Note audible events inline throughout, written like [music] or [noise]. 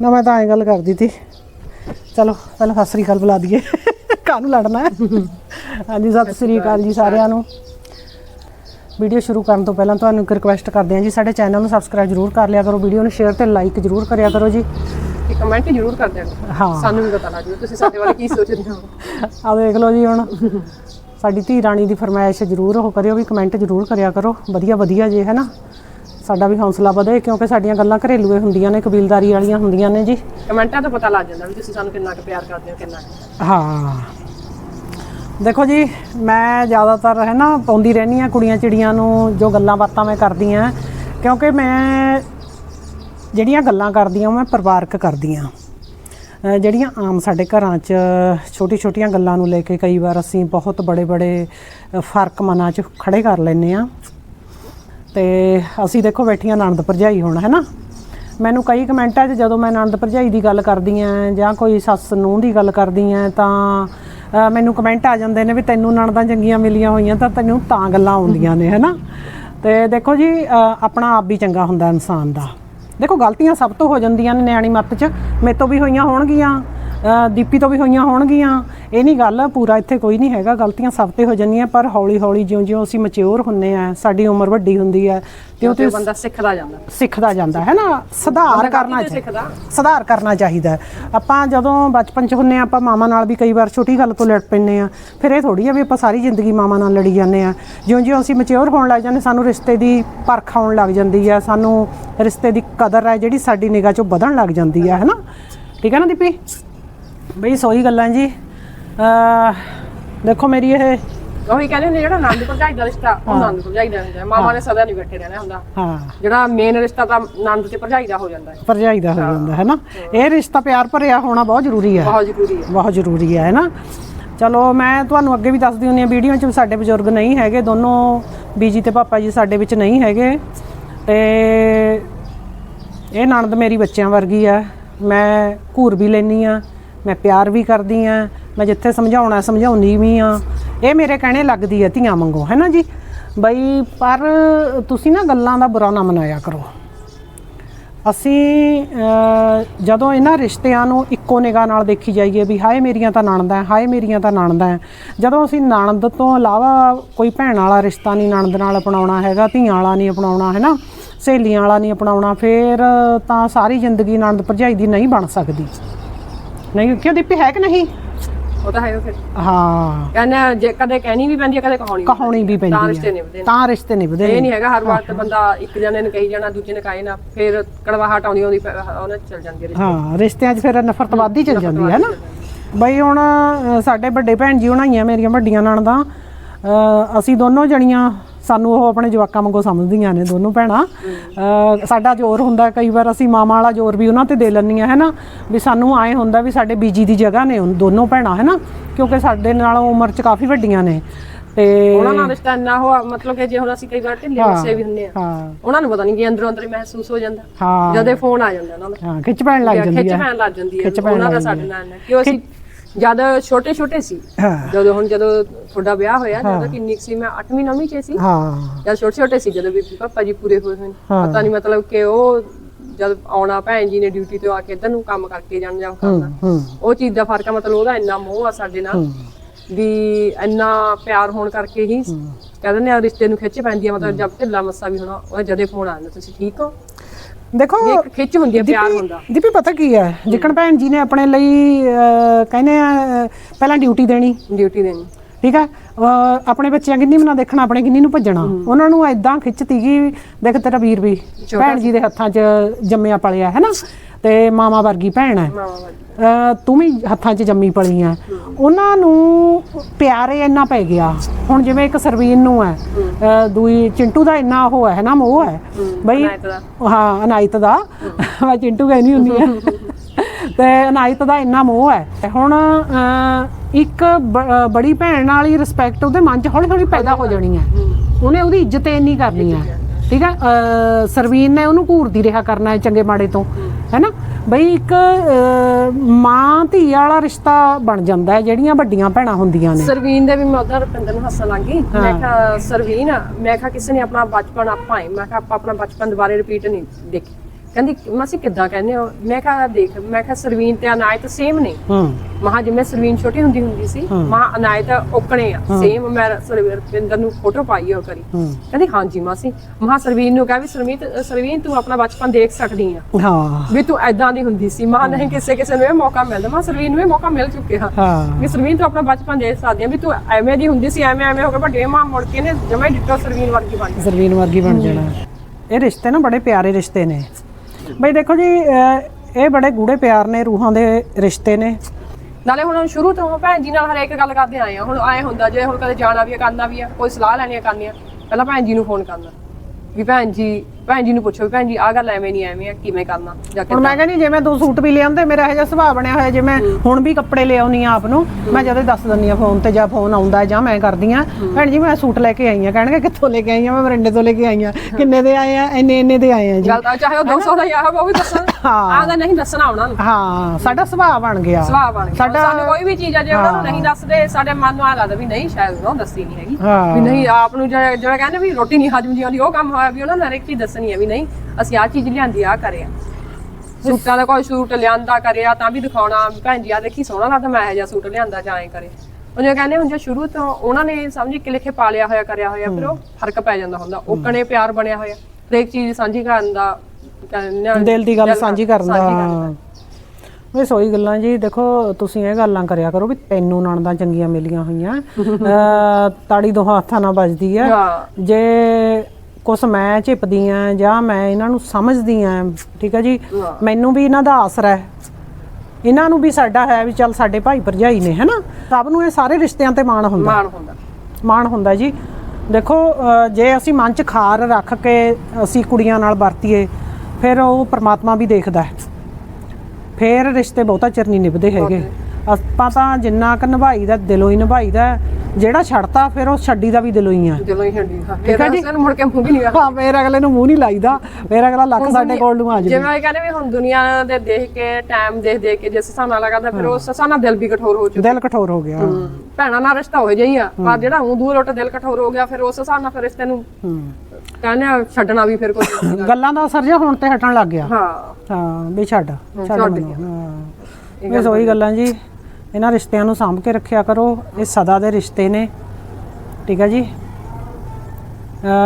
ਨਾ ਮੈਂ ਤਾਂ ਐਂ ਗੱਲ ਕਰਦੀ ਤੀ ਚਲੋ ਪਹਿਲਾਂ ਸਤਿ ਸ੍ਰੀ ਅਕਾਲ ਬੁਲਾ ਦਈਏ। ਕਾਹਨੂੰ ਲੜਨਾ ਹੈ? ਹਾਂਜੀ ਸਤਿ ਸ੍ਰੀ ਅਕਾਲ ਜੀ ਸਾਰਿਆਂ ਨੂੰ। ਵੀਡੀਓ ਸ਼ੁਰੂ ਕਰਨ ਤੋਂ ਪਹਿਲਾਂ ਤੁਹਾਨੂੰ ਇੱਕ ਰਿਕੁਐਸਟ ਕਰਦੇ ਹਾਂ ਜੀ ਸਾਡੇ ਚੈਨਲ ਨੂੰ ਸਬਸਕ੍ਰਾਈਬ ਜ਼ਰੂਰ ਕਰ ਲਿਆ ਕਰੋ ਵੀਡੀਓ ਨੂੰ ਸ਼ੇਅਰ ਤੇ ਲਾਈਕ ਜ਼ਰੂਰ ਕਰਿਆ ਕਰੋ ਜੀ। ਤੇ ਕਮੈਂਟ ਜ਼ਰੂਰ ਕਰ ਦੇਣਾ। ਹਾਂ। ਸਾਨੂੰ ਵੀ ਪਤਾ ਲੱਗ ਜੂ ਤੁਸੀਂ ਸਾਡੇ ਬਾਰੇ ਕੀ ਸੋਚਦੇ ਹੋ। ਆ ਦੇਖ ਲਓ ਜੀ ਹੁਣ। ਸਾਡੀ ਧੀ ਰਾਣੀ ਦੀ ਫਰਮਾਇਸ਼ ਜ਼ਰੂਰ ਉਹ ਕਰਿਓ ਵੀ ਕਮੈਂਟ ਜ਼ਰੂਰ ਕਰਿਆ ਕਰੋ। ਵਧੀਆ ਵਧੀਆ ਜੇ ਹੈ ਨਾ? ਸਾਡਾ ਵੀ ਹੌਸਲਾ ਵਧੇ ਕਿਉਂਕਿ ਸਾਡੀਆਂ ਗੱਲਾਂ ਘਰੇਲੂਏ ਹੁੰਦੀਆਂ ਨੇ ਕਬੀਲਦਾਰੀ ਵਾਲੀਆਂ ਹੁੰਦੀਆਂ ਨੇ ਜੀ। ਕਮੈਂਟਾਂ ਤੋਂ ਪਤਾ ਲੱਗ ਜਾਂਦਾ ਵੀ ਤੁਸੀਂ ਸਾਨੂੰ ਕਿੰਨਾ ਕੁ ਪਿਆਰ ਕਰਦੇ ਹੋ ਕਿੰਨਾ। ਹਾਂ। ਦੇਖੋ ਜੀ ਮੈਂ ਜ਼ਿਆਦਾਤਰ ਹੈ ਨਾ ਪਾਉਂਦੀ ਰਹਿੰਦੀ ਆ ਕੁੜੀਆਂ ਚਿੜੀਆਂ ਨੂੰ ਜੋ ਗੱਲਾਂ ਬਾਤਾਂ ਮੈਂ ਕਰਦੀ ਆ ਕਿਉਂਕਿ ਮੈਂ ਜਿਹੜੀਆਂ ਗੱਲਾਂ ਕਰਦੀ ਆ ਮੈਂ ਪਰਿਵਾਰਕ ਕਰਦੀ ਆ ਜਿਹੜੀਆਂ ਆਮ ਸਾਡੇ ਘਰਾਂ 'ਚ ਛੋਟੀ ਛੋਟੀਆਂ ਗੱਲਾਂ ਨੂੰ ਲੈ ਕੇ ਕਈ ਵਾਰ ਅਸੀਂ ਬਹੁਤ ਬੜੇ ਬੜੇ ਫ਼ਰਕ ਮਨਾਂ 'ਚ ਖੜੇ ਕਰ ਲੈਂਦੇ ਆ ਤੇ ਅਸੀਂ ਦੇਖੋ ਬੈਠੀਆਂ ਆਨੰਦ ਭਰਜਾਈ ਹੁਣ, ਹੈ ਨਾ? ਮੈਨੂੰ ਕਈ ਕਮੈਂਟਾਂ 'ਚ ਜਦੋਂ ਮੈਂ ਆਨੰਦ ਭਰਜਾਈ ਦੀ ਗੱਲ ਕਰਦੀ ਆ ਜਾਂ ਕੋਈ ਸੱਸ ਨੂੰ ਦੀ ਗੱਲ ਕਰਦੀ ਆ ਤਾਂ ਮੈਨੂੰ ਕਮੈਂਟ ਆ ਜਾਂਦੇ ਨੇ ਵੀ ਤੈਨੂੰ ਨਣਦਾਂ ਚੰਗੀਆਂ ਮਿਲੀਆਂ ਹੋਈਆਂ ਤਾਂ ਤੈਨੂੰ ਤਾਂ ਗੱਲਾਂ ਆਉਂਦੀਆਂ ਨੇ, ਹੈ ਨਾ? ਤੇ ਦੇਖੋ ਜੀ ਆਪਣਾ ਆਪ ਵੀ ਚੰਗਾ ਹੁੰਦਾ ਇਨਸਾਨ ਦਾ। ਦੇਖੋ ਗਲਤੀਆਂ ਸਭ ਤੋਂ ਹੋ ਜਾਂਦੀਆਂ ਨੇ ਨਿਆਣੀ ਮੱਤ 'ਚ, ਮੇਰੇ ਤੋਂ ਵੀ ਹੋਈਆਂ ਹੋਣਗੀਆਂ। ਦੀਪੀ ਤੋਂ ਵੀ ਹੋਈਆਂ ਹੋਣਗੀਆਂ। ਇਹ ਨਹੀਂ ਗੱਲ ਪੂਰਾ ਇੱਥੇ ਕੋਈ ਨਹੀਂ ਹੈਗਾ। ਗਲਤੀਆਂ ਸਭ ਤੇ ਹੋ ਜਾਂਦੀਆਂ ਪਰ ਹੌਲੀ ਹੌਲੀ ਜਿਉਂ-ਜਿਉਂ ਅਸੀਂ ਮੈਚੁਰ ਹੁੰਨੇ ਆ ਸਾਡੀ ਉਮਰ ਵੱਡੀ ਹੁੰਦੀ ਹੈ ਤੇ ਤਿਉਂ ਬੰਦਾ ਸਿੱਖਦਾ ਜਾਂਦਾ। ਸਿੱਖਦਾ ਜਾਂਦਾ ਹੈ ਨਾ? ਸੁਧਾਰ ਕਰਨਾ ਤੇ ਚਾਹੀਦਾ ਸੁਧਾਰ ਕਰਨਾ ਚਾਹੀਦਾ। ਹੈ। ਆਪਾਂ ਜਦੋਂ ਬਚਪਨ ਚ ਹੁੰਨੇ ਆ ਆਪਾਂ ਮਾਮਾ ਨਾਲ ਵੀ ਕਈ ਵਾਰ ਛੋਟੀ ਗੱਲ ਤੋਂ ਲੜ ਪੈਂਦੇ ਆ। ਫਿਰ ਇਹ ਥੋੜੀ ਆ ਵੀ ਆਪਾਂ ਸਾਰੀ ਜ਼ਿੰਦਗੀ ਮਾਮਾ ਨਾਲ ਲੜੀ ਜਾਂਦੇ ਆ। ਜਿਉਂ-ਜਿਉਂ ਅਸੀਂ ਮੈਚੁਰ ਹੋਣ ਲੱਗ ਜਾਂਦੇ ਸਾਨੂੰ ਰਿਸ਼ਤੇ ਦੀ ਪਰਖ ਆਉਣ ਲੱਗ ਜਾਂਦੀ ਆ ਸਾਨੂੰ ਰਿਸ਼ਤੇ ਦੀ ਕਦਰ ਹੈ ਜਿਹੜੀ ਸਾਡੀ ਨਿਗਾਹ ਚੋਂ ਵਧਣ ਲੱਗ ਜਾਂਦੀ ਆ ਹੈਨਾ ਠੀਕ ਹੈ ਨਾ ਦੀਪੀ? ਬਈ ਸੋਈ ਗੱਲਾਂ ਜੀ। ਅ ਦੇਖੋ ਮੇਰੀ ਇਹ ਉਹੀ ਕਹਿੰਦੇ ਨੇ ਜਿਹੜਾ ਆਨੰਦ ਭਰਜਾਈ ਦਾ ਰਿਸ਼ਤਾ ਉਹ ਆਨੰਦ ਭਰਜਾਈ ਦਾ ਹੁੰਦਾ ਹੈ। ਮਾਮਾ ਨੇ ਸਦਾ ਨਹੀਂ ਬੈਠੇ ਰਹਿਣਾ ਹੁੰਦਾ। ਹਾਂ। ਜਿਹੜਾ ਮੇਨ ਰਿਸ਼ਤਾ ਤਾਂ ਆਨੰਦ ਤੇ ਭਰਜਾਈ ਦਾ ਹੋ ਜਾਂਦਾ ਹੈ। ਭਰਜਾਈ ਦਾ ਹੋ। ਜਾਂਦਾ ਹੈ ਨਾ? ਇਹ ਰਿਸ਼ਤਾ ਪਿਆਰ ਭਰਿਆ ਹੋਣਾ ਬਹੁਤ ਜ਼ਰੂਰੀ ਹੈ। ਬਹੁਤ ਜ਼ਰੂਰੀ ਹੈ। ਬਹੁਤ ਜ਼ਰੂਰੀ ਹੈ ਨਾ? ਚਲੋ ਮੈਂ ਤੁਹਾਨੂੰ ਅੱਗੇ ਵੀ ਦੱਸਦੀ ਹੁੰਦੀ ਹਾਂ ਵੀਡੀਓ 'ਚ ਸਾਡੇ ਬਜ਼ੁਰਗ ਨਹੀਂ ਹੈਗੇ। ਦੋਨੋਂ ਬੀਜੀ ਤੇ ਪਾਪਾ ਜੀ ਸਾਡੇ ਵਿੱਚ ਨਹੀਂ ਹੈਗੇ। ਤੇ ਇਹ ਨਣਦ ਮੇਰੀ ਬੱਚਿਆਂ ਵਰਗੀ ਆ ਮੈਂ ਘੂਰ ਵੀ ਲੈਨੀ ਆ ਮੈਂ ਪਿਆਰ ਵੀ ਕਰਦੀ ਆ, ਮੈਂ ਜਿੱਥੇ ਸਮਝਾਉਣਾ ਸਮਝਾਉਣੀ ਵੀ ਆ। ਇਹ ਮੇਰੇ ਕਹਿਣੇ ਲੱਗਦੀ ਆ ਧੀਆਂ ਮੰਗੋ ਹੈ ਨਾ ਜੀ? ਬਈ, ਪਰ ਤੁਸੀਂ ਨਾ ਗੱਲਾਂ ਦਾ ਬੁਰਾ ਨਾ ਮਨਾਇਆ ਕਰੋ। ਅਸੀਂ ਜਦੋਂ ਇਹਨਾਂ ਰਿਸ਼ਤਿਆਂ ਨੂੰ ਇੱਕੋ ਨਿਗਾਹ ਨਾਲ ਦੇਖੀ ਜਾਈਏ ਵੀ ਹਾਏ ਮੇਰੀਆਂ ਤਾਂ ਨਣਦਾਂ ਹਾਏ ਮੇਰੀਆਂ ਤਾਂ ਨਣਦਾਂ ਹੈ। ਜਦੋਂ ਅਸੀਂ ਨਣਦ ਤੋਂ ਇਲਾਵਾ ਕੋਈ ਭੈਣ ਵਾਲਾ ਰਿਸ਼ਤਾ ਨਹੀਂ ਨਣਦ ਨਾਲ ਅਪਣਾਉਣਾ ਹੈਗਾ, ਧੀਆਂ ਵਾਲਾ ਨਹੀਂ ਅਪਣਾਉਣਾ, ਹੈ ਨਾ? ਸਹੇਲੀਆਂ ਵਾਲਾ ਨਹੀਂ ਅਪਣਾਉਣਾ, ਫਿਰ ਤਾਂ ਸਾਰੀ ਜ਼ਿੰਦਗੀ ਨਣਦ ਭਰਜਾਈ ਦੀ ਨਹੀਂ ਬਣ ਸਕਦੀ। ਨਹੀਂ ਕਿਉਂ ਦੀਪੀ ਹੈ ਕਿ ਨਹੀਂ? ਉਹ ਤਾਂ ਹੈ ਉਹ ਫਿਰ। ਹਾਂ। ਕਹਿੰਦਾ ਜੇ ਕਦੇ ਕਹਿਣੀ ਵੀ ਪੈਂਦੀ ਹੈ ਕਦੇ ਕਹਾਉਣੀ ਵੀ ਕਹਾਉਣੀ ਵੀ ਤਾਂ ਪੈਂਦੀ ਰਿਸ਼ਤੇ ਹੈ ਨਿਭਦੇ ਨੇ ਤਾਂ ਰਿਸ਼ਤੇ ਨਿਭਦੇ ਇਹ ਨੇ ਨਹੀਂ ਹੈਗਾ ਹਰ ਵਾਰ ਬੰਦਾ ਇੱਕ ਜਣੇ ਨੂੰ ਕਹੀ ਜਾਣਾ ਦੂਜੇ ਨੇ ਕਹੇ ਨਾ ਫਿਰ ਕੜਵਾਹਟ ਆਉਂਦੀ ਆਉਂਦੀ ਫਿਰ ਉਹਨਾਂ 'ਚ ਚੱਲ ਜਾਂਦੀ ਹੈ ਰਿਸ਼ਤੇ। ਹਾਂ ਰਿਸ਼ਤਿਆਂ 'ਚ ਫਿਰ ਨਫ਼ਰਤ ਵੱਧਦੀ ਚੱਲ ਜਾਂਦੀ ਹੈ ਨਾ? ਬਈ ਹੁਣ ਸਾਡੇ ਵੱਡੇ ਭੈਣ ਜੀ ਹੋਣਾਈਆਂ ਮੇਰੀਆਂ ਵੱਡੀਆਂ ਨਣਦਾਂ। ਅ, ਅਸੀਂ ਦੋਨੋਂ ਜਣੀਆਂ ਸਾਨੂੰ ਉਹ ਆਪਣੇ ਜਵਾਕਾਂ ਵਾਂਗੂ ਸਮਝਦੀਆਂ ਨੇ ਦੋਨੋਂ ਭੈਣਾਂ। ਸਾਡਾ ਜ਼ੋਰ ਹੁੰਦਾ ਕਈ ਵਾਰ ਅਸੀਂ ਮਾਮਾ ਵਾਲਾ ਜ਼ੋਰ ਵੀ ਉਹਨਾਂ ਤੇ ਦੇ ਲੈਂਦੀਆਂ ਹੈ ਨਾ? ਵੀ ਸਾਨੂੰ ਆਏ ਹੁੰਦਾ ਵੀ ਸਾਡੇ ਬੀਜੀ ਦੀ ਜਗ੍ਹਾ ਨੇ ਦੋਨੋਂ ਭੈਣਾਂ ਹੈ ਨਾ? ਕਿਉਂਕਿ ਸਾਡੇ ਨਾਲੋਂ ਉਮਰ 'ਚ ਕਾਫੀ ਵੱਡੀਆਂ ਨੇ। ਤੇ ਉਹਨਾਂ ਨਾਲ ਰਿਸ਼ਤਾ ਇੰਨਾ ਹੋ ਮਤਲਬ ਕਿ ਜੇ ਹੁਣ ਅਸੀਂ ਕਈ ਵਾਰ ਢਿੱਲੇ ਮੱਸੇ ਵੀ ਹੁੰਨੇ ਆ ਹਾਂ। ਉਹਨਾਂ ਨੂੰ ਪਤਾ ਨਹੀਂ ਕਿ ਅੰਦਰੋਂ ਅੰਦਰ ਹੀ ਮਹਿਸੂਸ ਹੋ ਜਾਂਦਾ। ਹਾਂ। ਜਦੋਂ ਫੋਨ ਆ ਜਾਂਦਾ ਉਹਨਾਂ ਦਾ। ਹਾਂ ਖਿੱਚ ਪੈਣ ਲੱਗ ਜਾਂਦੀ ਖਿੱਚ ਹੈ। ਪੈਣ ਲੱਗ ਜਾਂਦੀ ਹੈ। ਖਿੱਚ ਉਹਨਾਂ ਦਾ ਸਾਡੇ ਨਾਲ ਕਿਉਂ ਅਸੀਂ ਜਦ ਛੋਟੇ ਛੋਟੇ ਸੀ। ਹਾਂ। ਜਦੋਂ ਹੁਣ ਜਦੋਂ ਤੁਹਾਡਾ ਵਿਆਹ ਹੋਇਆ ਜਦੋਂ ਕਿੰਨੀ ਕੁ ਸੀ? ਮੈਂ 8ਵੀਂ 9ਵੀਂ ਚ ਸੀ। ਹਾਂ। ਜਦ ਛੋਟੇ ਛੋਟੇ ਸੀ ਜਦੋਂ ਬੀਬੀ ਪਾਪਾ ਜੀ ਪੂਰੇ ਹੋਏ ਹੋਏ। ਪਤਾ ਨਹੀਂ ਮਤਲਬ ਕਿ ਉਹ ਜਦ ਆਉਣਾ ਭੈਣ ਜੀ ਨੇ ਡਿਊਟੀ ਤੋਂ ਆ ਕੇ ਇੱਧਰ ਨੂੰ ਕੰਮ ਕਰਕੇ ਜਾਣ ਜਾਂ ਕਰਨਾ ਉਹ ਚੀਜ਼ ਦਾ ਫ਼ਰਕ ਆ ਮਤਲਬ ਉਹਦਾ ਇੰਨਾ ਮੋਹ ਆ ਸਾਡੇ ਨਾਲ ਵੀ ਇੰਨਾ ਪਿਆਰ ਹੋਣ ਕਰਕੇ ਹੀ ਕਹਿੰਦੇ ਨੇ ਆ ਰਿਸ਼ਤੇ ਨੂੰ ਖਿੱਚ ਪੈਂਦੀ ਆ। ਮਤਲਬ ਜਦ ਢਿੱਲਾ ਮੱਸਾ ਵੀ ਹੋਣਾ ਉਹ ਜਦੇ ਫੋਨ ਆ ਜਾਂਦਾ ਤੁਸੀਂ ਠੀਕ ਹੋ? ਦੇਖੋ ਇੱਕ ਖਿੱਚ ਹੁੰਦੀ ਹੈ ਪਿਆਰ ਹੁੰਦਾ। ਦੀਪੀ ਪਤਾ ਕੀ ਹੈ? ਜਿੱਕਣ ਭੈਣ ਜੀ ਨੇ ਆਪਣੇ ਲਈ ਅਹ, ਕਹਿੰਦੇ ਆ ਅਹ, ਪਹਿਲਾਂ ਡਿਊਟੀ ਦੇਣੀ। ਡਿਊਟੀ ਦੇਣੀ। ਠੀਕ ਅਹ, ਆਪਣੇ ਬੱਚਿਆਂ ਕਿੰਨੀ ਮਨਾ ਦੇਖਣਾ ਆਪਣੇ ਕਿੰਨੀ ਨੂੰ ਭੱਜਣਾ। ਉਹਨਾਂ ਨੂੰ ਐਦਾਂ ਖਿੱਚਤੀ ਗਈ ਦੇਖ ਤੇਰਾ ਵੀਰ ਵੀ ਭੈਣ ਜੀ ਦੇ ਹੱਥਾਂ 'ਚ ਜੰਮਿਆ ਪਲਿਆ ਹੈ ਨਾ? ਤੇ ਮਾਮਾ ਵਰਗੀ ਭੈਣ ਹੈ। ਤੂੰ ਵੀ ਹੱਥਾਂ 'ਚ ਜੰਮੀ ਪਲੀ ਆ। ਉਹਨਾਂ ਨੂੰ ਪਿਆਰੇ ਇੰਨਾ ਪੈ ਗਿਆ। ਹੁਣ ਜਿਵੇਂ ਇੱਕ ਸਰਵੀਨ ਨੂੰ ਹੈ ਦੂਈ ਚਿੰਟੂ ਦਾ ਇੰਨਾ ਉਹ ਹੈ ਨਾ ਮੋਹ ਹੈ। ਬਈ। ਹਾਂ ਅਨਾਇਤ ਦਾ। ਮੈਂ ਚਿੰਟੂ ਕਹਿੰਦੀ ਹੁੰਦੀ ਆ। [laughs] ਤੇ ਅਨਾਇਤ ਦਾ ਇੰਨਾ ਮੋਹ ਹੈ। ਹੁਣ ਇੱਕ ਬੜੀ ਭੈਣ ਵਾਲੀ ਰਿਸਪੈਕਟ ਉਹਦੇ ਮਨ 'ਚ ਹੌਲੀ ਹੌਲੀ ਪੈਦਾ ਹੋ ਜਾਣੀ ਹੈ। ਉਹਨੇ ਉਹਦੀ ਇੱਜ਼ਤ ਇੰਨੀ ਕਰਨੀ ਹੈ। ਠੀਕ ਹੈ? ਸਰਵੀਨ ਨੇ ਉਹਨੂੰ ਘੂਰਦੀ ਰਿਹਾ ਕਰਨਾ ਹੈ ਚੰਗੇ ਮਾੜੇ ਤੋਂ। ਹੈਨਾ? ਬਈ ਇੱਕ ਮਾਂ ਧੀ ਵਾਲਾ ਰਿਸ਼ਤਾ ਬਣ ਜਾਂਦਾ ਹੈ ਜਿਹੜੀਆਂ ਵੱਡੀਆਂ ਭੈਣਾਂ ਹੁੰਦੀਆਂ ਨੇ। ਸਰਵੀਨ ਦੇ ਵੀ ਮੈਂ ਉਧਰ ਰੁਪਿੰਦਰ ਨੂੰ ਹੱਸਣ ਲੱਗੀ ਮੈਂ ਕਿਹਾ ਸਰਵੀਨ ਮੈਂ ਕਿਹਾ ਕਿਸੇ ਨੇ ਆਪਣਾ ਬਚਪਨ ਆਪਾਂ ਹੈ ਮੈਂ ਕਿਹਾ ਆਪਾਂ ਆਪਣਾ ਬਚਪਨ ਦੁਬਾਰੇ ਰਿਪੀਟ ਨਹੀਂ ਦੇਖੀ। ਕਹਿੰਦੀ ਮਾਸੀ ਕਿੱਦਾਂ ਕਹਿੰਦੇ ਹੋ? ਮੈਂ ਕਿਹਾ ਦੇਖ ਮੈਂ ਕਿਹਾ ਸਰਵੀਨ ਤੇ ਅਨਾਇਤ ਸੇਮ ਨੇ। ਹੂੰ। ਮਹਾ ਜਿਵੇਂ ਸਰਵੀਨ ਛੋਟੀ ਹੁੰਦੀ ਹੁੰਦੀ ਸੀ ਮਹਾ ਅਨਾਇਤ ਓਕਣੇ ਆ। ਸੇਮ ਮੈਂ ਸਰਵਿੰਦਰ ਨੂੰ ਫੋਟੋ ਪਾਈ ਉਹ ਕਰੀ। ਹੂੰ। ਕਹਿੰਦੀ ਹਾਂਜੀ ਮਾਸੀ। ਮਹਾ ਸਰਵੀਨ ਨੂੰ ਕਿਹਾ ਵੀ ਸਰਵੀਨ ਸਰਵੀਨ ਤੂੰ ਆਪਣਾ ਬਚਪਨ ਦੇਖ ਸਕਦੀ ਆ। ਹਾਂ। ਵੀ ਤੂੰ ਐਦਾਂ ਦੀ ਹੁੰਦੀ ਸੀ। ਮਾਂ ਨਹੀਂ ਕਿਸੇ ਕਿਸੇ ਨੂੰ ਇਹ ਮੌਕਾ ਮਿਲਦਾ। ਮਾਂ ਸਰਵੀਨ ਨੂੰ ਇਹ ਮੌਕਾ ਮਿਲ ਚੁੱਕਿਆ। ਹਾਂ। ਵੀ ਸਰਵੀਨ ਤੂੰ ਆਪਣਾ ਬਚਪਨ ਦੇਖ ਸਕਦੀ ਆ। ਵੀ ਤੂੰ ਐਵੇਂ ਦੀ ਹੁੰਦੀ ਸੀ ਐਵੇਂ ਐਵੇਂ ਹੋ ਕੇ ਵੱਡੇ ਮਾਂ ਮੁੜ ਕੇ ਨੇ ਜਮੇ ਡਿੱਟੋ ਸਰਵੀਨ ਵਰਗੀ ਬਣ ਜ਼ਰਵੀਨ ਵਰਗੀ ਬਣ ਜਾਣਾ। ਇਹ ਰਿਸ਼ਤੇ ਨਾ ਬੜੇ ਪਿਆਰੇ ਰਿਸ਼ਤੇ ਨੇ। ਬਈ ਦੇਖੋ ਜੀ ਅਹ, ਇਹ ਬੜੇ ਗੂੜੇ ਪਿਆਰ ਨੇ ਰੂਹਾਂ ਦੇ ਰਿਸ਼ਤੇ ਨੇ। ਨਾਲੇ ਹੁਣ ਸ਼ੁਰੂ ਤੋਂ ਭੈਣ ਜੀ ਨਾਲ ਹਰੇਕ ਗੱਲ ਕਰਦੇ ਆਏ ਆ। ਹੁਣ ਆਏ ਹੁੰਦਾ ਜੇ ਹੁਣ ਕਦੇ ਜਾਣਾ ਵੀ ਆ ਕਰਨਾ ਵੀ ਆ ਕੋਈ ਸਲਾਹ ਲੈਣੀ ਆ ਕਰਨੀ ਆ। ਪਹਿਲਾਂ ਭੈਣ ਜੀ ਨੂੰ ਫੋਨ ਕਰਨਾ। ਵੀ ਭੈਣ ਜੀ ਭੈਣ ਜੀ ਨੂੰ ਪੁੱਛੋ ਭੈਣ ਜੀ ਆਹ ਗੱਲ ਐਵੇਂ ਨਹੀਂ ਐਵੇਂ ਆ ਕਿਵੇਂ ਕਰਨਾ? ਜਾ ਕੇ ਹੁਣ ਮੈਂ ਕਹਿੰਦੀ ਜਿਵੇਂ ਦੋ ਸੂਟ ਵੀ ਲਿਆਉਂਦੇ ਮੇਰਾ ਇਹੋ ਜਿਹਾ ਸੁਭਾਅ ਬਣਿਆ ਹੋਇਆ ਜਿਵੇਂ ਹੁਣ ਵੀ ਕੱਪੜੇ ਲਿਆਉਣੀ ਆ ਆਪ ਨੂੰ ਮੈਂ ਜਦੋਂ ਦੱਸ ਦਿੰਦੀ ਆ ਫੋਨ ਤੇ ਜਾਂ ਫੋਨ ਆਉਂਦਾ ਜਾਂ ਮੈਂ ਕਰਦੀ ਆ ਭੈਣ ਜੀ ਮੈਂ ਸੂਟ ਲੈ ਕੇ ਆਈ ਆ ਕਹਿਣਗੇ ਕਿੱਥੋਂ ਲੈ ਕੇ ਆਈ ਆ ਮੈਂ ਮਰਿੰਡੇ ਤੋਂ ਲੈ ਕੇ ਆਈ ਆ ਕਿੰਨੇ ਦੇ ਆਏ ਆ ਇੰਨੇ ਇੰਨੇ ਦੇ ਆਏ ਆ ਜੀ। ਗੱਲ ਤਾਂ ਚਾਹੇ ਉਹ 200 ਦਾ ਹੀ ਆ ਉਹ ਵੀ ਦੱਸਣ। ਹਾਂ। ਦਾ ਨਹੀਂ ਦੱਸਣਾ ਉਹਨਾਂ ਨੂੰ। ਹਾਂ ਸਾਡਾ ਸੁਭਾਅ ਬਣ ਗਿਆ। ਸੁਭਾਅ ਬਣ ਗਿਆ। ਸਾਡਾ- ਸਾਨੂੰ ਕੋਈ ਵੀ ਚੀਜ਼ ਆ ਜੇ ਉਹਨਾਂ ਨੂੰ ਨਹੀਂ ਦੱਸਦੇ ਸਾਡੇ ਮਨ ਨੂੰ ਆ ਲੱਗਦਾ ਵੀ ਨਹੀਂ ਸ਼ਾਇਦ ਉਹਨਾਂ ਨੂੰ ਦੱਸੀ ਨਹੀਂ ਹੈਗੀ। ਵੀ ਨਹੀਂ ਆਪ ਨੂੰ ਜਿਵੇਂ ਕਹਿੰਦੇ ਵੀ ਰੋਟੀ ਨਹੀਂ ਹਜਮ ਦੀ ਆਉਂਦੀ ਉਹ ਕੰਮ ਹੋਇਆ ਵੀ ਉਹਨਾਂ ਨੇ ਚੀਜ਼ ਦੱਸਣੀ ਹੈ ਵੀ ਨਹੀਂ ਅਸੀਂ ਆਹ ਚੀਜ਼ ਲਿਆਂਦੀ ਆ ਕਰਿਆ। ਸੂਟਾਂ ਦਾ ਕੋਈ ਸੂਟ ਲਿਆਂਦਾ ਕਰਿਆ ਤਾਂ ਵੀ ਦਿਖਾਉਣਾ ਭੈਣ ਜੀ ਆ ਦੇਖੀ ਸੋਹਣਾ ਲੱਗਦਾ ਮੈਂ ਇਹ ਜਿਹਾ ਸੂਟ ਲਿਆਂਦਾ ਜਾਂ ਐਂ ਕਰੇ। ਉਹ ਜਿਵੇਂ ਕਹਿੰਦੇ ਹੁਣ ਜੇ ਸ਼ੁਰੂ ਤੋਂ ਉਹਨਾਂ ਨੇ ਸਮਝੀ ਕਿ ਲਿਖੇ ਪਾਲਿਆ ਹੋਇਆ ਕਰਿਆ ਹੋਇਆ ਫਿਰ ਉਹ ਫ਼ਰਕ ਪੈ ਜਾਂਦਾ ਹੁੰਦਾ ਉਹ ਕਣੇ ਪਿਆਰ ਬਣਿਆ ਹੋਇਆ। ਹਰੇਕ ਚੀਜ਼ ਸਾਂਝੀ ਕਰਨ ਦਾ ਆ, ਦਿਲ ਦੀ ਗੱਲ ਸਾਂਝੀ ਕਰਨ ਦਾ ਵੇ ਸੋਈ ਗੱਲਾਂ ਜੀ ਦੇਖੋ ਤੁਸੀਂ ਇਹ ਗੱਲਾਂ ਕਰਿਆ ਕਰੋ ਵੀ ਤੈਨੂੰ ਨਣਦਾਂ ਚੰਗੀਆਂ ਮਿਲੀਆਂ ਹੋਈਆਂ। ਤਾੜੀ ਦੋਹਾਂ ਹੱਥਾਂ ਨਾਲ ਵੱਜਦੀ ਆ। ਹਾਂ। ਜੇ ਕੁਛ ਮੈਂ ਝਿਪਦੀ ਆ ਜਾਂ ਮੈਂ ਇਹਨਾਂ ਨੂੰ ਸਮਝਦੀ ਆ ਠੀਕ ਹੈ ਜੀ। ਮੈਨੂੰ ਵੀ ਇਹਨਾਂ ਦਾ ਆਸਰਾ ਹੈ। ਇਹਨਾਂ ਨੂੰ ਵੀ ਸਾਡਾ ਹੈ ਵੀ ਚੱਲ ਸਾਡੇ ਭਾਈ ਭਰਜਾਈ ਨੇ ਹੈਨਾ? ਸਭ ਨੂੰ ਇਹ ਸਾਰੇ ਰਿਸ਼ਤਿਆਂ ਤੇ ਮਾਣ ਹੁੰਦਾ। ਮਾਣ ਹੁੰਦਾ। ਮਾਣ ਹੁੰਦਾ ਜੀ। ਦੇਖੋ ਜੇ ਅਸੀਂ ਮਨ 'ਚ ਖਾਰ ਰੱਖ ਕੇ ਅਸੀਂ ਕੁੜੀਆਂ ਨਾਲ ਵਰਤੀਏ ਫਿਰ ਉਹ ਪ੍ਰਮਾਤਮਾ ਵੀ ਦੇਖਦਾ ਹੈ। ਫਿਰ ਰਿਸ਼ਤੇ ਬਹੁਤਾ ਚਿਰ ਨਹੀਂ ਨਿਭਦੇ ਹੈਗੇ। ਆਪਾਂ ਤਾਂ ਜਿੰਨਾ ਕ ਨਿਭਾਈ ਦਾ ਦਿਲੋਂ ਹੀ ਨਿਭਾਈ ਦਾ ਜਿਹੜਾ ਛੱਡਤਾ ਫਿਰ ਉਹ ਛੱਡੀ ਦਾ ਵੀ ਦਿਲੋਂ ਹੀ ਆ। ਜਦੋਂ ਹੀ ਹੰਡੀ ਹਾਂ। ਠੀਕ ਹੈ ਜੀ। ਫਿਰ ਨੂੰ ਮੁੜ ਕੇ ਮੂੰਹ ਵੀ ਨਹੀਂ ਆ ਹਾਂ ਫੇਰ ਅਗਲੇ ਨੂੰ ਮੂੰਹ ਨਹੀਂ ਲਾਈਦਾ। ਫੇਰ ਅਗਲਾ ਲੱਖ ਸਾਡੇ ਕੋਲ ਨੂੰ ਆ ਜਾਵੇ। ਜਿਵੇਂ ਇਹ ਕਹਿੰਦੇ ਵੀ ਹੁਣ ਦੁਨੀਆ ਦੇ ਦੇਖ ਕੇ ਟਾਈਮ ਦੇਖ ਦੇਖ ਕੇ ਜਿਸ ਹਿਸਾਬ ਨਾਲ ਲੱਗਦਾ ਫਿਰ ਉਸ ਹਿਸਾਬ ਨਾਲ ਦਿਲ ਵੀ ਕਠੋਰ ਹੋ ਚੁੱਕਾ ਦਿਲ ਕਠੋਰ ਹੋ ਗਿਆ। ਭੈਣਾਂ ਨਾਲ ਰਿਸ਼ਤਾ ਹੋ ਜਾਈ ਆ। ਪਰ ਜਿਹੜਾ ਉਹ ਦੂਰ ਉੱਟ ਦਿਲ ਕਠੋਰ ਹੋ ਗਿਆ ਫਿਰ ਉਸ ਹਿਸਾਬ ਨਾਲ ਫਿਰ ਰਿਸ਼ਤੇ ਨੂੰ। ਕਹਿੰਦੇ ਛੱਡਣਾ ਵੀ ਫਿਰ ਕੋਈ ਗੱਲਾਂ ਦਾ ਅਸਰ ਜਿਹਾ ਹੁਣ ਤੇ ਹਟਣ ਲੱਗ ਗਿਆ। ਹਾਂ। ਹਾਂ ਵੀ ਛੱਡ ਛੱਡ ਛੱਡ ਮੈਨੂੰ ਹਾਂ। ਇਹ ਸੋਈ ਗੱਲਾਂ ਜੀ। ਇਹਨਾਂ ਰਿਸ਼ਤਿਆਂ ਨੂੰ ਸਾਂਭ ਕੇ ਰੱਖਿਆ ਕਰੋ ਇਹ ਸਦਾ ਦੇ ਰਿਸ਼ਤੇ ਨੇ। ਠੀਕ ਹੈ ਜੀ?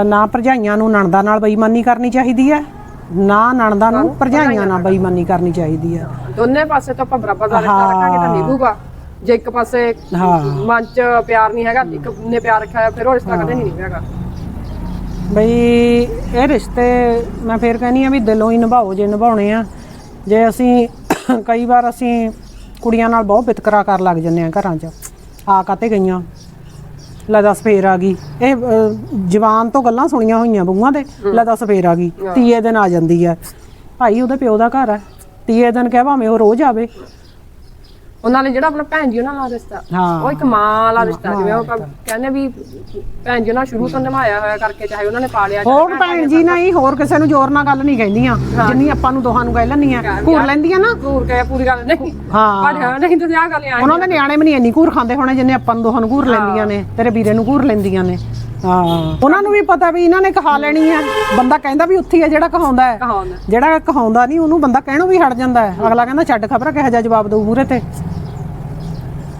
ਨਾ ਭਰਜਾਈਆਂ ਨੂੰ ਨਣਦਾਂ ਨਾਲ ਬੇਈਮਾਨੀ ਕਰਨੀ ਚਾਹੀਦੀ ਹੈ ਨਾ ਨਣਦਾਂ ਨੂੰ ਭਰਜਾਈਆਂ ਨਾਲ ਬੇਈਮਾਨੀ ਕਰਨੀ ਚਾਹੀਦੀ ਹੈ। ਦੋਨੇ ਪਾਸੇ ਤੋਂ ਆਪਾਂ ਬਰਾਬਰ ਦਾ ਰਿਸ਼ਤਾ ਰੱਖਾਂਗੇ ਤਾਂ ਨਿਭੂਗਾ ਜੇ ਇੱਕ ਪਾਸੇ। ਮਨ ਚ ਪਿਆਰ ਨਹੀਂ ਹੈਗਾ ਇੱਕ ਨੇ ਪਿਆਰ ਰੱਖਿਆ ਫਿਰ ਉਹ ਰਿਸ਼ਤਾ ਕਦੇ ਨਹੀਂ ਨਿਭੇਗਾ ਬਈ ਇਹ ਰਿਸ਼ਤੇ ਮੈਂ ਫੇਰ ਕਹਿੰਨੀ ਆ ਵੀ ਦਿਲੋਂ ਹੀ ਨਿਭਾਓ ਜੇ ਨਿਭਾਉਣੇ ਆ। ਜੇ ਅਸੀਂ ਕਈ ਵਾਰ ਅਸੀਂ ਕੁੜੀਆਂ ਨਾਲ ਬਹੁਤ ਵਿਤਕਰਾ ਕਰ ਲੱਗ ਜੰਨੇ ਆ ਘਰਾਂ 'ਚ। ਆ ਕਾਤੇ ਗਈਆਂ? ਲੈ ਦੱਸ ਫੇਰ ਆ ਗਈ। ਇਹ ਅਹ, ਜਵਾਨ ਤੋਂ ਗੱਲਾਂ ਸੁਣੀਆਂ ਹੋਈਆਂ ਬੂਆਂ ਦੇ। ਲੈ ਦੱਸ ਫੇਰ ਆ ਗਈ। ਤੀਏ ਦਿਨ ਆ ਜਾਂਦੀ ਹੈ ਭਾਈ ਉਹਦੇ ਪਿਓ ਦਾ ਘਰ ਹੈ ਤੀਏ ਦਿਨ ਕਹਿ ਭਾਵੇਂ ਉਹ ਰੋਜ਼ ਆਵੇ। ਉਹਨਾਂ ਨੇ ਜਿਹੜਾ ਆਪਣਾ ਭੈਣ ਜੀ ਉਹਨਾਂ ਨਾਲ ਰਿਸ਼ਤਾ ਹਾਂ। ਉਹ ਇੱਕ ਮਾਂ ਵਾਲਾ ਰਿਸ਼ਤਾ ਜਿਵੇਂ ਉਹ ਆਪਾਂ ਕਹਿੰਦੇ ਵੀ ਭੈਣ ਜੀ ਉਹਨਾਂ ਸ਼ੁਰੂ ਤੋਂ ਨਿਭਾਇਆ ਹੋਇਆ ਕਰਕੇ ਚਾਹੇ ਉਹਨਾਂ ਨੇ ਪਾਲਿਆ ਚਾਹੇ ਹੋਰ ਭੈਣ ਜੀ ਨਹੀਂ ਹੋਰ ਕਿਸੇ ਨੂੰ ਜ਼ੋਰ ਨਾਲ ਗੱਲ ਨਹੀਂ ਕਹਿੰਦੀਆਂ। ਜਿੰਨੀ ਆਪਾਂ ਨੂੰ ਦੋਹਾਂ ਨੂੰ ਕਹਿ ਲੈਂਦੀਆਂ। ਘੂਰ ਲੈਂਦੀਆਂ ਨਾ। ਘੂਰ ਕੇ ਪੂਰੀ ਗੱਲ ਨਹੀਂ। ਹਾਂ। ਪਰ ਨਹੀਂ ਤੁਸੀਂ ਆ ਗੱਲ ਆਈ ਉਹਨਾਂ ਦੇ ਨਿਆਣੇ ਵੀ ਨਹੀਂ ਇੰਨੀ ਘੂਰ ਖਾਂਦੇ ਹੋਣੇ ਜਿੰਨੇ ਆਪਾਂ ਨੂੰ ਦੋਹਾਂ ਨੂੰ ਘੂਰ ਲੈਂਦੀਆਂ ਨੇ ਤੇਰੇ ਵੀਰੇ ਨੂੰ ਘੂਰ ਲੈਂਦੀਆਂ ਨੇ। ਹਾਂ। ਉਹਨਾਂ ਨੂੰ ਵੀ ਪਤਾ ਵੀ ਇਹਨਾਂ ਨੇ ਕਹਾ ਲੈਣੀ ਹੈ ਬੰਦਾ ਕਹਿੰਦਾ ਵੀ ਉੱਥੇ ਹੀ ਹੈ ਜਿਹੜਾ ਕਹਾਉਂਦਾ ਹੈ। ਕਹਾਉਂਦਾ। ਜਿਹੜਾ ਕਹਾਉਂਦਾ ਨਹੀਂ ਉਹਨੂੰ ਬੰਦਾ ਕਹਿਣੋਂ ਵੀ ਹਟ ਜਾਂਦਾ ਹੈ। ਅਗਲਾ ਕਹਿੰਦਾ ਛੱਡ ਖਬਰ ਕਿਹੋ ਜਿਹਾ ਜਵਾਬ ਦਊ ਮੂਰੇ ਤੇ?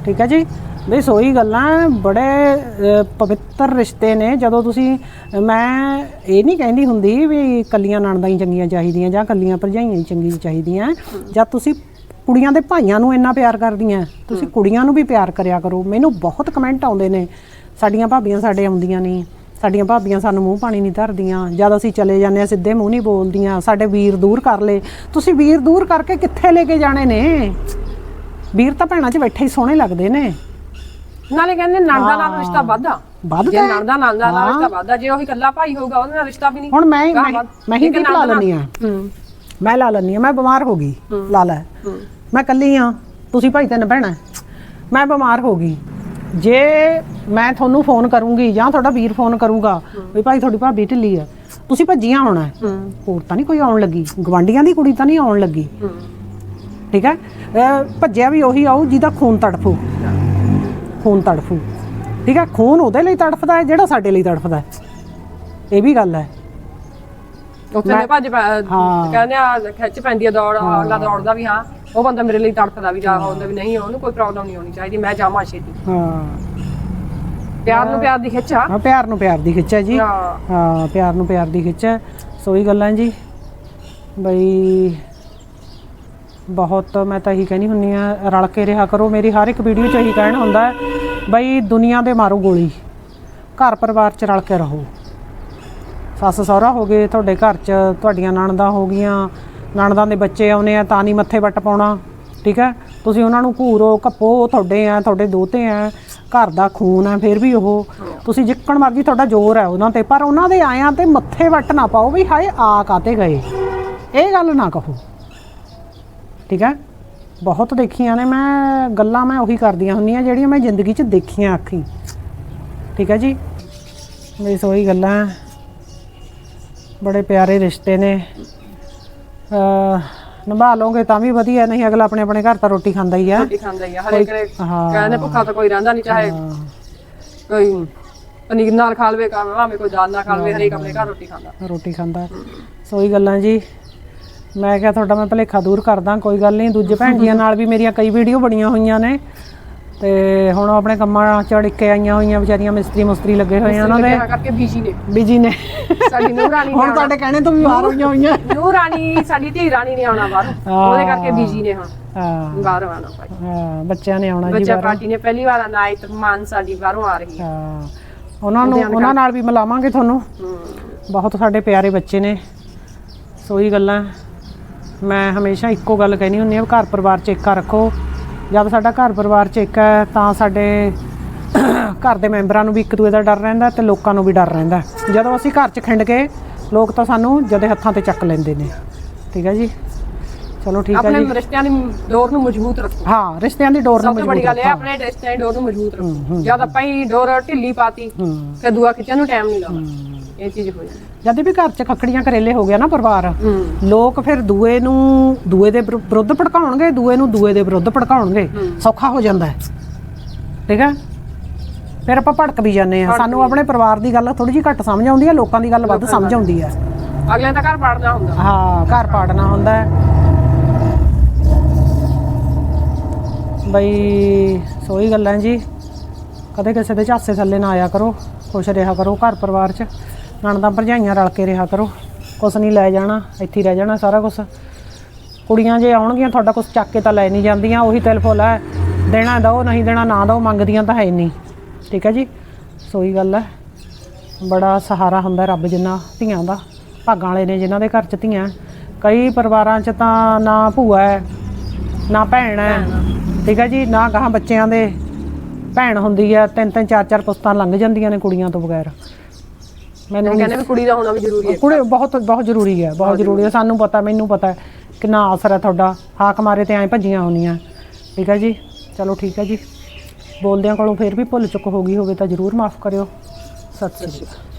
ਠੀਕ ਹੈ ਜੀ? ਬਈ ਸੋਈ ਗੱਲਾਂ ਬੜੇ ਪਵਿੱਤਰ ਰਿਸ਼ਤੇ ਨੇ। ਜਦੋਂ ਤੁਸੀਂ, ਮੈਂ ਇਹ ਨਹੀਂ ਕਹਿੰਦੀ ਹੁੰਦੀ ਵੀ ਕੱਲੀਆਂ ਨਣਦਾਂ ਹੀ ਚੰਗੀਆਂ ਚਾਹੀਦੀਆਂ ਜਾਂ ਕੱਲੀਆਂ ਭਰਜਾਈਆਂ ਹੀ ਚੰਗੀਆਂ ਚਾਹੀਦੀਆਂ। ਜਾਂ ਤੁਸੀਂ ਕੁੜੀਆਂ ਦੇ ਭਾਈਆਂ ਨੂੰ ਇੰਨਾ ਪਿਆਰ ਕਰਦੀਆਂ, ਤੁਸੀਂ ਕੁੜੀਆਂ ਨੂੰ ਵੀ ਪਿਆਰ ਕਰਿਆ ਕਰੋ। ਮੈਨੂੰ ਬਹੁਤ ਕਮੈਂਟ ਆਉਂਦੇ ਨੇ, ਸਾਡੀਆਂ ਭਾਬੀਆਂ ਸਾਡੇ ਆਉਂਦੀਆਂ ਨਹੀਂ, ਸਾਡੀਆਂ ਭਾਬੀਆਂ ਸਾਨੂੰ ਮੂੰਹ ਪਾਣੀ ਨਹੀਂ ਧਰਦੀਆਂ, ਜਦ ਅਸੀਂ ਚਲੇ ਜਾਂਦੇ ਆ ਸਿੱਧੇ ਮੂੰਹ ਨਹੀਂ ਬੋਲਦੀਆਂ, ਸਾਡੇ ਵੀਰ ਦੂਰ ਕਰ ਲੇ ਤੁਸੀਂ ਵੀਰ ਦੂਰ ਕਰਕੇ ਕਿੱਥੇ ਲੈ ਕੇ ਜਾਣੇ ਨੇ? ਵੀਰ ਤਾਂ ਭੈਣਾਂ 'ਚ ਬੈਠੇ ਹੀ ਸੋਹਣੇ ਲੱਗਦੇ ਨੇ। ਨਾਲੇ ਕਹਿੰਦੇ ਨਣਦਾ ਨਾਲ ਰਿਸ਼ਤਾ ਵਾਧਾ ਵੱਧਦਾ ਜੇ। ਨਣਦਾ ਨਣਦਾ ਨਾਲ ਰਿਸ਼ਤਾ ਵਾਧਾ ਜੇ ਉਹੀ ਇਕੱਲਾ ਭਾਈ ਹੋਊਗਾ ਉਹਦੇ ਨਾਲ ਰਿਸ਼ਤਾ ਵੀ ਨਹੀਂ ਹੁਣ ਮੈਂ ਮੈਂ ਵੱਧ। ਹੀ ਲਾ ਲੈਂਦੀ ਆ ਮੈਂ ਲਾ ਲੈਂਦੀ ਆ ਮੈਂ ਬਿਮਾਰ ਹੋ ਗਈ। ਲਾ ਲੈ। ਮੈਂ ਕੱਲੀ ਆ ਤੁਸੀਂ ਭਾਈ ਤਿੰਨ ਭੈਣਾਂ। ਮੈਂ ਬਿਮਾਰ ਹੋ ਗਈ। ਜੇ ਮੈਂ ਤੁਹਾਨੂੰ ਫੋਨ ਕਰੂੰਗੀ ਜਾਂ ਤੁਹਾਡਾ ਵੀਰ ਫੋਨ ਕਰੂਗਾ ਵੀ ਭਾਈ ਤੁਹਾਡੀ ਭਾਬੀ ਢਿੱਲੀ ਆ ਤੁਸੀਂ ਭੱਜੀਆਂ ਆਉਣਾ। ਹੋਰ ਤਾਂ ਨਹੀਂ ਕੋਈ ਆਉਣ ਲੱਗੀ। ਗਵਾਂਡੀਆਂ ਦੀ ਕੁੜੀ ਤਾਂ ਨਹੀਂ ਆਉਣ ਲੱਗੀ। ਠੀਕ ਹੈ? ਭੱਜਿਆ ਵੀ ਉਹੀ ਆਊ ਜਿਹਦਾ ਖੂਨ ਤੜਫੂ। ਖੂਨ ਤੜਫੂ। ਠੀਕ ਹੈ? ਖੂਨ ਉਹਦੇ ਲਈ ਤੜਫਦਾ ਹੈ ਜਿਹੜਾ ਸਾਡੇ ਲਈ ਤੜਫਦਾ ਹੈ। ਇਹ ਵੀ ਗੱਲ ਹੈ। ਉੱਥੇ ਨੇ ਭੱਜ। ਕਹਿੰਦੇ ਆ ਖਿੱਚ ਪੈਂਦੀ ਆ ਦੌੜ ਅਗਲਾ ਦੌੜਦਾ ਵੀ ਹਾਂ। ਉਹ ਬੰਦਾ ਮੇਰੇ ਲਈ ਤੜਫਦਾ ਵੀ ਜਾ ਹੁੰਦਾ ਵੀ ਨਹੀਂ ਉਹਨੂੰ ਕੋਈ ਪ੍ਰੋਬਲਮ ਨਹੀਂ ਹੋਣੀ ਚਾਹੀਦੀ। ਮੈਂ ਜਾਵਾਂ ਛੇਤੀ। ਹਾਂ। ਪਿਆਰ ਨੂੰ ਪਿਆਰ ਦੀ ਖਿੱਚ ਆ। ਹਾਂ ਪਿਆਰ ਨੂੰ ਪਿਆਰ ਦੀ ਖਿੱਚ ਹੈ ਜੀ। ਹਾਂ। ਹਾਂ ਪਿਆਰ ਨੂੰ ਪਿਆਰ ਦੀ ਖਿੱਚ ਹੈ। ਸੋ ਹੀ ਗੱਲਾਂ ਜੀ। ਬਈ ਬਹੁਤ, ਮੈਂ ਤਾਂ ਇਹੀ ਕਹਿਣੀ ਹੁੰਨੀ ਆ ਰਲ ਕੇ ਰਿਹਾ ਕਰੋ। ਮੇਰੀ ਹਰ ਇੱਕ ਵੀਡੀਓ 'ਚ ਇਹੀ ਕਹਿਣਾ ਹੁੰਦਾ ਬਈ ਦੁਨੀਆ ਦੇ ਮਾਰੋ ਗੋਲੀ। ਘਰ ਪਰਿਵਾਰ 'ਚ ਰਲ ਕੇ ਰਹੋ। ਸੱਸ ਸਹੁਰਾ ਹੋ ਗਏ, ਤੁਹਾਡੇ ਘਰ 'ਚ ਤੁਹਾਡੀਆਂ ਨਣਦਾਂ ਹੋ ਗਈਆਂ, ਨਣਦਾਂ ਦੇ ਬੱਚੇ ਆਉਨੇ ਆ, ਤਾਂ ਨਹੀਂ ਮੱਥੇ ਵੱਟ ਪਾਉਣਾ, ਠੀਕ ਹੈ? ਤੁਸੀਂ ਉਹਨਾਂ ਨੂੰ ਘੂਰੋ, ਘੱਪੋ, ਤੁਹਾਡੇ ਆ ਤੁਹਾਡੇ ਦੋਤੇ ਆ ਘਰ ਦਾ ਖੂਨ ਆ ਫਿਰ ਵੀ ਉਹ। ਤੁਸੀਂ ਜਿੱਕਣ ਮਰਜ਼ੀ ਤੁਹਾਡਾ ਜ਼ੋਰ ਹੈ ਉਹਨਾਂ ਤੇ, ਪਰ ਉਹਨਾਂ ਦੇ ਆਇਆਂ ਤੇ ਮੱਥੇ ਵੱਟ ਨਾ ਪਾਓ ਵੀ ਹਾਏ, ਆ ਕਾਤੇ ਗਏ? ਇਹ ਗੱਲ ਨਾ ਕਹੋ। ਠੀਕ ਹੈ? ਬਹੁਤ ਦੇਖੀਆਂ ਨੇ ਮੈਂ ਗੱਲਾਂ ਮੈਂ ਉਹੀ ਕਰਦੀਆਂ ਹੁੰਦੀਆਂ ਜਿਹੜੀਆਂ ਮੈਂ ਜ਼ਿੰਦਗੀ 'ਚ ਦੇਖੀਆਂ ਅੱਖੀ। ਠੀਕ ਹੈ ਜੀ? ਮੇਰੀ ਸੋਈ ਗੱਲਾਂ। ਬੜੇ ਪਿਆਰੇ ਰਿਸ਼ਤੇ ਨੇ। ਅ ਨਿਭਾ ਲਓਗੇ ਤਾਂ ਵੀ ਵਧੀਆ ਨਹੀਂ ਅਗਲਾ ਆਪਣੇ ਆਪਣੇ ਘਰ ਤਾਂ ਰੋਟੀ ਖਾਂਦਾ ਹੀ ਆ। ਰੋਟੀ ਖਾਂਦਾ ਹੀ ਆ ਹਰੇ ਹਾਂ। ਕਹਿੰਦੇ ਭੁੱਖਾ ਤਾਂ ਕੋਈ ਰਹਿੰਦਾ ਨਹੀਂ ਚਾਹੇ ਕੋਈ ਪਨੀਰ ਨਾਲ ਖਾ ਲਵੇ ਭਾਵੇਂ ਕੋਈ ਦਾਲ ਨਾਲ ਖਾ ਲਵੇ ਹਰੇਕ ਆਪਣੇ ਘਰ ਰੋਟੀ ਖਾਂਦਾ। ਰੋਟੀ ਖਾਂਦਾ। ਸੋਈ ਗੱਲਾਂ ਜੀ। ਮੈਂ ਕਿਹਾ ਤੁਹਾਡਾ ਮੈਂ ਭਲੇਖਾ ਦੂਰ ਕਰਦਾ ਕੋਈ ਗੱਲ ਨਹੀਂ। ਦੂਜੇ ਭੈਣ ਜੀਆਂ ਨਾਲ ਵੀ ਮੇਰੀਆਂ ਕਈ ਵੀਡੀਓ ਬਣੀਆਂ ਹੋਈਆਂ ਨੇ। ਤੇ ਹੁਣ ਉਹ ਆਪਣੇ ਕੰਮਾਂ ਚੜ ਕੇ ਆਈਆਂ ਹੋਈਆਂ ਵਿਚਾਰੀਆਂ ਮਿਸਤਰੀ ਮੁਸਤਰੀ ਲੱਗੇ ਹੋਏ ਆ ਉਹਨਾਂ ਦੇ। ਕਰਕੇ ਬੀਜੀ ਨੇ। ਬਿਜ਼ੀ ਨੇ। ਸਾਡੀ ਨੂਰ ਰਾਣੀ ਨੇ ਹੁਣ ਤੁਹਾਡੇ ਕਹਿਣੇ ਤੋਂ ਵੀ ਬਾਹਰ ਹੋਈਆਂ ਹੋਈਆਂ। ਨੂਰ ਰਾਣੀ ਸਾਡੀ ਧੀ ਰਾਣੀ ਨੇ ਆਉਣਾ ਬਾਹਰ। ਉਹਦੇ ਕਰਕੇ ਬੀਜੀ ਨੇ ਹੁਣ। ਹਾਂ। ਬਾਹਰ ਆਉਣਾ ਭਾਈ। ਹਾਂ ਬੱਚਿਆਂ ਨੇ ਆਉਣਾ ਜੀ ਬੱਚਾ ਪਾਰਟੀ ਨੇ ਪਹਿਲੀ ਵਾਰ ਨਾਈਟ ਮਾਨ ਸਾਡੀ ਬਾਹਰੋਂ ਆ ਰਹੀ ਹੈ। ਹਾਂ। ਉਹਨਾਂ ਨੂੰ ਉਹਨਾਂ ਨਾਲ ਵੀ ਮਿਲਾਵਾਂਗੇ ਤੁਹਾਨੂੰ। ਹੂੰ। ਬਹੁਤ ਸਾਡੇ ਪਿਆਰੇ ਬੱਚੇ ਨੇ। ਸੋਈ ਗੱਲਾਂ। ਮੈਂ ਹਮੇਸ਼ਾ ਇੱਕੋ ਗੱਲ ਕਹਿਣੀ ਹੁੰਦੀ ਆ ਘਰ ਪਰਿਵਾਰ ਚ ਏਕਾ ਰੱਖੋ। ਜਦ ਸਾਡਾ ਘਰ ਪਰਿਵਾਰ ਚ ਏਕਾ ਹੈ ਤਾਂ ਸਾਡੇ ਘਰ ਦੇ ਮੈਂਬਰਾਂ ਨੂੰ ਵੀ ਇੱਕ ਦੂਏ ਦਾ ਡਰ ਰਹਿੰਦਾ ਤੇ ਲੋਕਾਂ ਨੂੰ ਵੀ ਡਰ ਰਹਿੰਦਾ। ਜਦੋਂ ਅਸੀਂ ਘਰ ਚ ਖਿੰਡ ਕੇ ਲੋਕ ਤਾਂ ਸਾਨੂੰ ਜਦੇ ਹੱਥਾਂ ਤੇ ਚੱਕ ਲੈਂਦੇ ਨੇ। ਠੀਕ ਹੈ ਜੀ? ਚਲੋ ਠੀਕ ਹੈ ਆਪਣੇ ਰਿਸ਼ਤਿਆਂ ਦੀ ਡੋਰ ਨੂੰ ਮਜ਼ਬੂਤ ਰੱਖੋ। ਹਾਂ ਰਿਸ਼ਤਿਆਂ ਦੀ ਡੋਰ ਨੂੰ ਸਭ ਤੋਂ ਵੱਡੀ ਗੱਲ ਹੈ ਆਪਣੇ ਰਿਸ਼ਤਿਆਂ ਦੀ ਡੋਰ ਨੂੰ ਮਜ਼ਬੂਤ ਰੱਖੋ। ਜਦ ਆਪਾਂ ਹੀ ਡੋਰ ਢਿੱਲੀ ਪਾਤੀ ਫਿਰ ਦੂਆ ਖਿੱਚਣ ਨੂੰ ਟਾਈਮ ਨਹੀਂ ਲੱਗਦਾ। ਇਹ ਚੀਜ਼ ਹੋ ਜਾਂਦੀ ਵੀ ਘਰ ਚ ਖੱਖੜੀਆਂ ਕਰੇਲੇ ਹੋ ਗਿਆ ਨਾ ਪਰਿਵਾਰ ਲੋਕ ਫਿਰ ਦੂਏ ਨੂੰ ਦੂਏ ਦੇ ਵਿਰੁ- ਵਿਰੁੱਧ ਭੜਕਾਉਣਗੇ ਦੂਏ ਨੂੰ ਦੂਏ ਦੇ ਵਿਰੁੱਧ ਭੜਕਾਉਣਗੇ। ਸੌਖਾ ਹੋ ਜਾਂਦਾ ਹੈ। ਠੀਕ ਹੈ? ਫਿਰ ਆਪਾਂ ਭੜਕ ਵੀ ਜਾਂਦੇ ਆ ਸਾਨੂੰ ਆਪਣੇ ਪਰਿਵਾਰ ਦੀ ਗੱਲ ਥੋੜੀ ਜਿਹੀ ਘੱਟ ਸਮਝ ਆਉਂਦੀ ਹੈ ਲੋਕਾਂ ਦੀ ਗੱਲ ਵੱਧ ਸਮਝ ਆਉਂਦੀ ਹੈ। ਅਗਲੇ ਦਾ ਘਰ ਪਾੜਨਾ ਹੁੰਦਾ। ਹਾਂ ਘਰ ਪਾੜਨਾ ਹੁੰਦਾ ਹੈ। ਬਈ ਸੋਈ ਗੱਲਾਂ ਜੀ। ਕਦੇ ਕਿਸੇ ਦੇ ਝਾਸੇ ਥੱਲੇ ਨਾ ਆਇਆ ਕਰੋ ਖੁਸ਼ ਰਿਹਾ ਕਰੋ ਘਰ ਪਰਿਵਾਰ 'ਚ। ਨਣਦਾਂ ਭਰਜਾਈਆਂ ਰਲ ਕੇ ਰਿਹਾ ਕਰੋ। ਕੁਛ ਨਹੀਂ ਲੈ ਜਾਣਾ ਇੱਥੇ ਹੀ ਰਹਿ ਜਾਣਾ ਸਾਰਾ ਕੁਝ ਕੁੜੀਆਂ ਜੇ ਆਉਣਗੀਆਂ ਤੁਹਾਡਾ ਕੁਝ ਚੱਕ ਕੇ ਤਾਂ ਲੈ ਨਹੀਂ ਜਾਂਦੀਆਂ ਉਹੀ ਤਿਲਫੁਲ ਹੈ। ਦੇਣਾ ਦੋ ਨਹੀਂ ਦੇਣਾ ਨਾ ਦੋ ਮੰਗਦੀਆਂ ਤਾਂ ਹੈ ਨਹੀਂ। ਠੀਕ ਹੈ ਜੀ? ਸੋਈ ਗੱਲ ਹੈ। ਬੜਾ ਸਹਾਰਾ ਹੁੰਦਾ ਰੱਬ ਜਿੰਨਾ ਧੀਆਂ ਦਾ। ਭਾਗਾਂ ਵਾਲੇ ਨੇ ਜਿਨ੍ਹਾਂ ਦੇ ਘਰ 'ਚ ਧੀਆਂ ਕਈ ਪਰਿਵਾਰਾਂ 'ਚ ਤਾਂ ਨਾ ਭੂਆ ਹੈ ਨਾ ਭੈਣ ਹੈ। ਠੀਕ ਹੈ ਜੀ? ਨਾ ਗਾਹਾਂ ਬੱਚਿਆਂ ਦੇ ਭੈਣ ਹੁੰਦੀ ਹੈ। ਤਿੰਨ ਤਿੰਨ ਚਾਰ ਚਾਰ ਪੁਸਤਾਂ ਲੰਘ ਜਾਂਦੀਆਂ ਨੇ ਕੁੜੀਆਂ ਤੋਂ ਬਗੈਰ। ਮੈਨੂੰ ਕਹਿੰਦੇ ਵੀ ਕੁੜੀ ਦਾ ਹੋਣਾ ਵੀ ਜ਼ਰੂਰੀ ਹੈ। ਕੁੜੇ ਬਹੁਤ ਬਹੁਤ ਜ਼ਰੂਰੀ ਹੈ ਬਹੁਤ ਜ਼ਰੂਰੀ ਹੈ। ਸਾਨੂੰ ਪਤਾ ਮੈਨੂੰ ਪਤਾ ਹੈ ਕਿੰਨਾ ਆਸਰ ਹੈ ਤੁਹਾਡਾ। ਹਾਕ ਮਾਰੇ ਤੇ ਐਂ ਭੱਜੀਆਂ ਆਉਣੀਆਂ ਠੀਕ ਹੈ ਜੀ? ਚਲੋ ਠੀਕ ਹੈ ਜੀ। ਬੋਲਦਿਆਂ ਕੋਲੋਂ ਫੇਰ ਵੀ ਭੁੱਲ ਚੁੱਕ ਹੋ ਗਈ ਹੋਵੇ ਤਾਂ ਜ਼ਰੂਰ ਮਾਫ ਕਰਿਓ। ਸਤਿ ਸ਼੍ਰੀ ਅਕਾਲ।